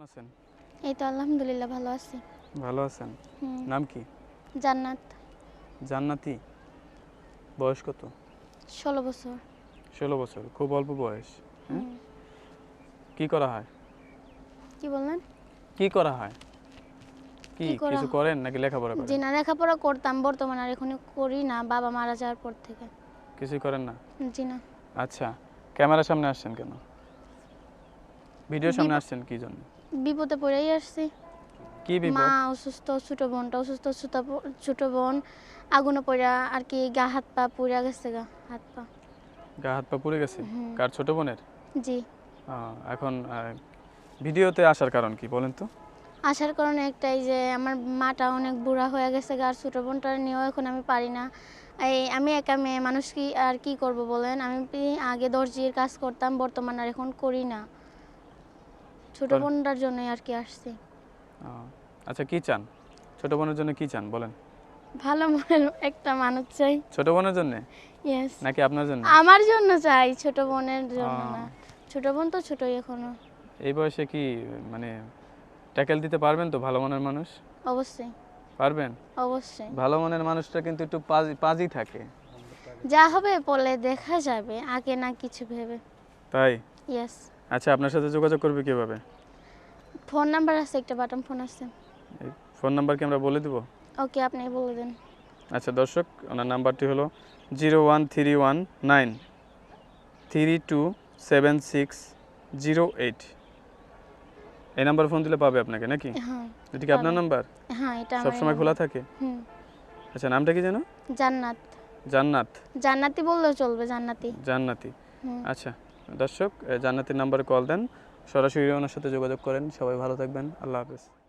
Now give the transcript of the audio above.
কেমন আছেন? এই তো আলহামদুলিল্লাহ ভালো আছি। ভালো আছেন? নাম কি? জান্নাত। জান্নাতি। বয়স কত? ষোলো বছর। ষোলো বছর খুব অল্প বয়স। হ্যাঁ? কি করা হয়? কি বললেন? কি করা হয়? কি কিছু করেন নাকি লেখাপড়া জি করেন না লেখাপড়া করতাম বর্তমানে আর এখন করি না বাবা মারা যাওয়ার পর থেকে। কিছু করেন না? জি না। আচ্ছা ক্যামেরার সামনে আসছেন কেন? ভিডিওর সামনে আসছেন কি জন্য? বিপদে পড়েই আসছি। কি বিপদ? মা অসুস্থ ছোট বোনটা অসুস্থ ছোট ছোট বোন। আগুনে পড়া আর কি গা হাত পা পুড়া গেছে গা হাত পা। গা হাত পা পুড়ে গেছে? কার ছোট বোনের? জি। এখন ভিডিওতে আসার কারণ কি বলেন তো? আসার কারণে একটাই যে আমার মাটা অনেক বুড়া হয়ে গেছে গা আর ছোট বোনটা নিয়েও এখন আমি পারি না। এই আমি একা মেয়ে মানুষ কি আর কি করব বলেন? আমি আগে দর্জির কাজ করতাম বর্তমানে আর এখন করি না। ছোট বোনটার জন্যই আর কি আসছি। আচ্ছা কি চান? ছোট বোনের জন্য কি চান বলেন। ভালো মনের একটা মানুষ চাই। ছোট বোনের জন্য? ইয়েস নাকি আপনার জন্য? আমার জন্য চাই ছোট বোনের জন্য। না। ছোট বোন তো ছোটই এখনও। এই বয়সে কি মানে ট্যাকেল দিতে পারবেন তো ভালো মনের মানুষ? অবশ্যই। পারবেন? অবশ্যই। ভালো মনের মানুষটা কিন্তু একটু পাজি পাজি থাকে। যা হবে বলে দেখা যাবে আগে না কিছু ভেবে। তাই? ইয়েস আচ্ছা আপনার সাথে যোগাযোগ করবে কীভাবে? ফোন নাম্বার আছে একটা বাটন ফোন আছে। ফোন নাম্বার কি আমরা বলে দিব? ওকে আপনি বলে দেন। আচ্ছা দর্শক ওনার নাম্বারটি হলো zero one three one nine three two seven six zero eight. এই নাম্বার ফোন দিলে পাবে আপনাকে নাকি? হ্যাঁ এটি কি আপনার নাম্বার? হ্যাঁ এটা আমার সবসময় খোলা থাকে? হুম। আচ্ছা নামটা কি যেন? জান্নাত। জান্নাত। জান্নাতি বললেও চলবে জান্নাতি। জান্নাতি। আচ্ছা। দর্শক জান্নাতির নাম্বারে কল দেন। সরাসরি ওনার সাথে যোগাযোগ করেন। সবাই ভালো থাকবেন। আল্লাহ হাফেজ।